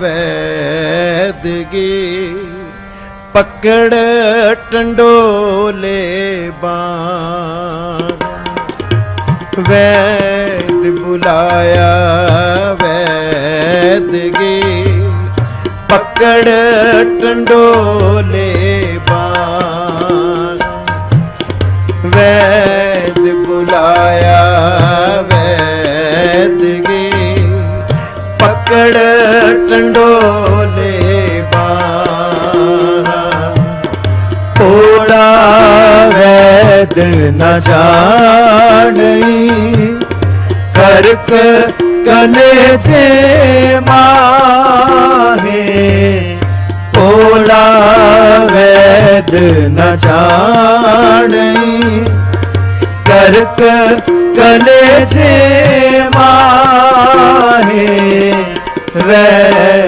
ਵੈਦਗੀ ਪਕੜ ਟੰਡੋਲੇ ਬਾਣ। ਵੈਦ ਬੁਲਾਇਆ ਵੈਦਗੀ ਪਕੜ ਟੰਡੋਲੇ ਬਾਣ। ਵੈਦ ਬੁਲਾਇਆ ਵੈਦਗੀ ਪਕੜ ਟੰਡੋਲੇ ਬਾਣਾ ਕੋੜਾ ਵੈਦ ਨ ਜਾਣਈ। ਕਰਕ ਕਲੇ ਜੇ ਮਾਹੇ। ਕੋੜਾ ਵੈਦ ਨ ਜਾਣਈ। ਕਰਕ ਕਲੇ ਜੇ ਮਾਹੇ। रे